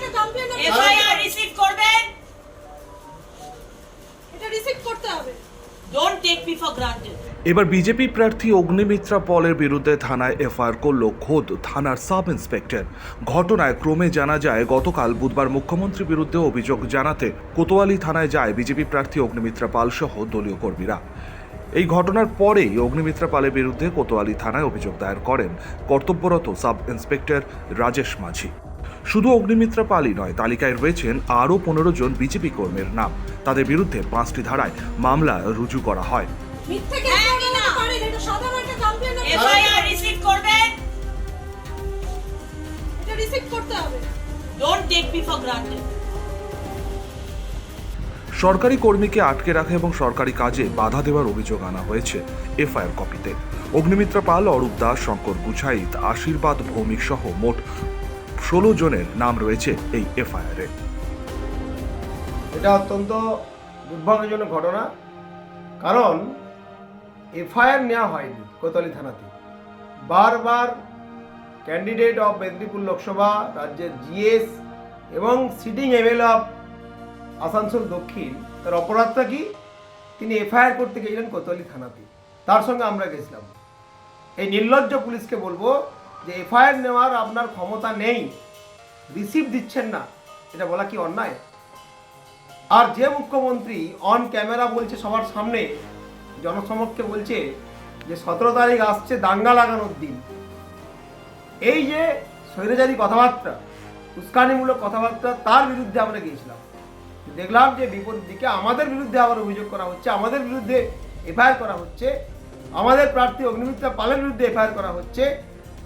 একটা complain FIR receive করবেন। এটা রিসিভ করতে হবে। Don't take me for granted এবার বিজেপি প্রার্থী অগ্নিমিত্রা পলের বিরুদ্ধে থানায় এফআইআর করল খোদ থানার সাব ইন্সপেক্টর। ঘটনায় ক্রমে জানা যায় গতকাল বুধবার মুখ্যমন্ত্রীর বিরুদ্ধে অভিযোগ জানাতে কোতোয়ালি থানায় যায় বিজেপি প্রার্থী অগ্নিমিত্রা পাল সহ দলীয় কর্মীরা। এই ঘটনার পরেই অগ্নিমিত্রা পালের বিরুদ্ধে কোতোয়ালি থানায় অভিযোগ দায়ের করেন কর্তব্যরত সাব ইন্সপেক্টর রাজেশ মাঝি। শুধু অগ্নিমিত্রা পালই নয় তালিকায় রয়েছেন আরও পনেরো জন বিজেপি কর্মীর নাম। তাদের বিরুদ্ধে পাঁচটি ধারায় মামলা রুজু করা হয়। হ্যাঁ সরকারি কর্মীকে আটকে রাখা এবং সরকারি কাজে বাধা দেওয়ার অভিযোগ আনা হয়েছে এফআইআর কপিতে। অগ্নিমিত্রা পাল অরূপ দাস শঙ্কর গুছাইত আশীর্বাদ ভৌমিক সহ মোট ষোলো জনের নাম রয়েছে এই এফআইআরে। এটা অত্যন্ত দুর্ভাগ্যজনক ঘটনা, কারণ এফআইআর নেওয়া হয়নি কোতোয়ালি থানাতে। বারবার ক্যান্ডিডেট অফ মেদিনীপুর লোকসভা, রাজ্যের জিএস এবং সিটিং এমএলএ অফ আসানসোল দক্ষিণ, তার অপরাধটা কি? তিনি এফআইআর করতে গেছিলেন কোতোয়ালি থানাতে। তার সঙ্গে আমরা গেছিলাম। এই নির্লজ্জ পুলিশকে বলব যে এফআইআর নেওয়ার আপনার ক্ষমতা নেই রিসিভ দিচ্ছেন না, এটা বলা কি অন্যায়? আর যে মুখ্যমন্ত্রী অন ক্যামেরা বলছে সবার সামনে, জনসমক্ষে বলছে যে সতেরো তারিখ আসছে দাঙ্গা লাগানোর দিন। এই যে স্বৈরাচারী কথাবার্তা, উস্কানিমূলক কথাবার্তা, তার বিরুদ্ধে আমরা গিয়েছিলাম। দেখলাম যে বিপরীত দিকে আমাদের বিরুদ্ধে আবার অভিযোগ করা হচ্ছে, আমাদের বিরুদ্ধে এফআইআর করা হচ্ছে, আমাদের প্রার্থী অগ্নিমিত্রা পালের বিরুদ্ধে এফআইআর করা হচ্ছে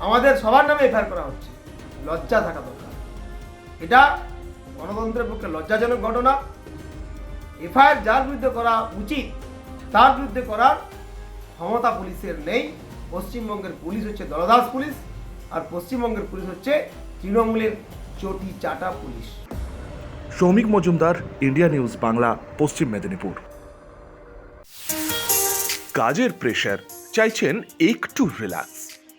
আমাদের সবার নামে এফআইআর করা হচ্ছে। লজ্জা থাকা দরকার। এটা গণতন্ত্রের পক্ষে লজ্জাজনক ঘটনা। এফআইআর যার বিরুদ্ধে করা উচিত, তার বিরুদ্ধে করার ক্ষমতা পুলিশের নেই। পশ্চিমবঙ্গের পুলিশ হচ্ছে দলদাস পুলিশ, আর পশ্চিমবঙ্গের পুলিশ হচ্ছে তৃণমূলের চটি চাটা police. Soumik Majumdar, India news Bangla, Paschim Medinipur. কাজের প্রেশার চাইছেন একটু রিল্যাক্স